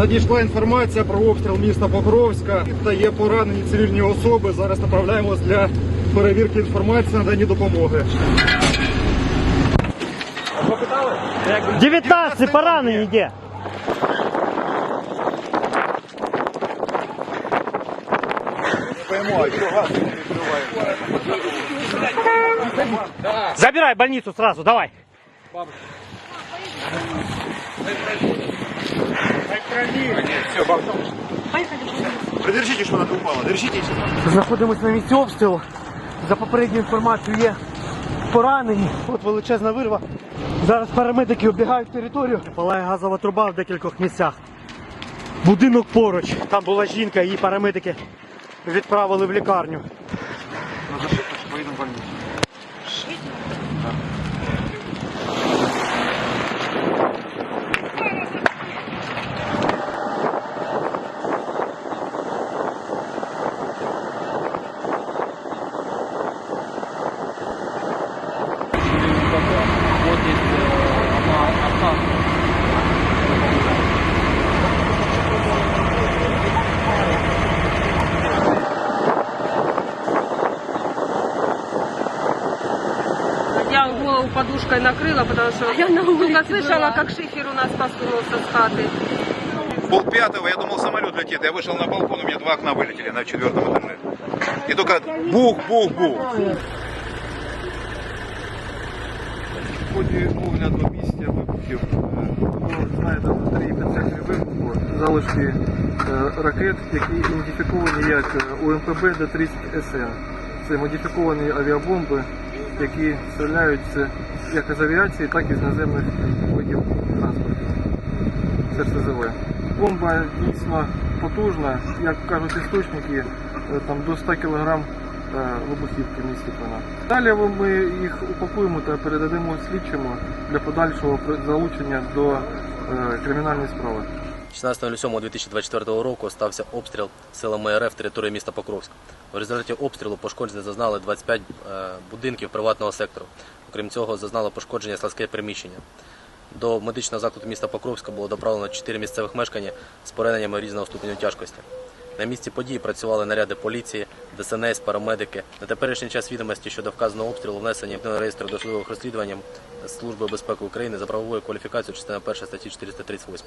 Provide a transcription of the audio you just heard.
Надійшла інформація про обстріл міста Покровська та є поранені цивільні особи. Зараз направляємось для перевірки інформації надані допомоги. 19 поранені де? Забирай больницу сразу, давай. Придержіть, що вона упала. Держіть. Знаходимося на місці обстрілу. За попередньою інформацією є поранені. От величезна вирва. Зараз парамедики оббігають територію. Палає газова труба в декількох місцях. Будинок поруч. Там була жінка, її парамедики відправили в лікарню. Поїдемо в больницю. Я голову подушкой накрыла, потому что я на только слышала, как шифер у нас посунулся с хаты. Пол пятого, я думал, самолет летит. Я вышел на балкон, у меня два окна вылетели на четвертом этаже. И только бух-бух-бух. В ході огляду місця вибухів е, було знайдено три підсекторі вибуху, залишки е, ракет, які ідентифіковані як е, УМПБ Д-30СН. Це модифіковані авіабомби, які стріляють як із авіації, так і з наземних видів транспорту. РСЗВ. Бомба дійсно потужна, як кажуть істочники, е, там до 100 кг вибухівки містить вона. Далі ми їх упакуємо та передадемо слідчому для подальшого залучення до е, кримінальної справи. 16.07.2024 року стався обстріл силами РФ території міста Покровськ. У результаті обстрілу пошкодження зазнали 25 е, будинків приватного сектору. Окрім цього, зазнало пошкодження складське приміщення. До медичного закладу міста Покровська було доправлено 4 місцевих мешкання з пораненнями різного ступеню тяжкості. На місці події працювали наряди поліції, ДСНС, парамедики. На теперішній час відомості щодо вказаного обстрілу внесені в реєстр досудових розслідувань Служби безпеки України за правовою кваліфікацією частина 1 статті 438.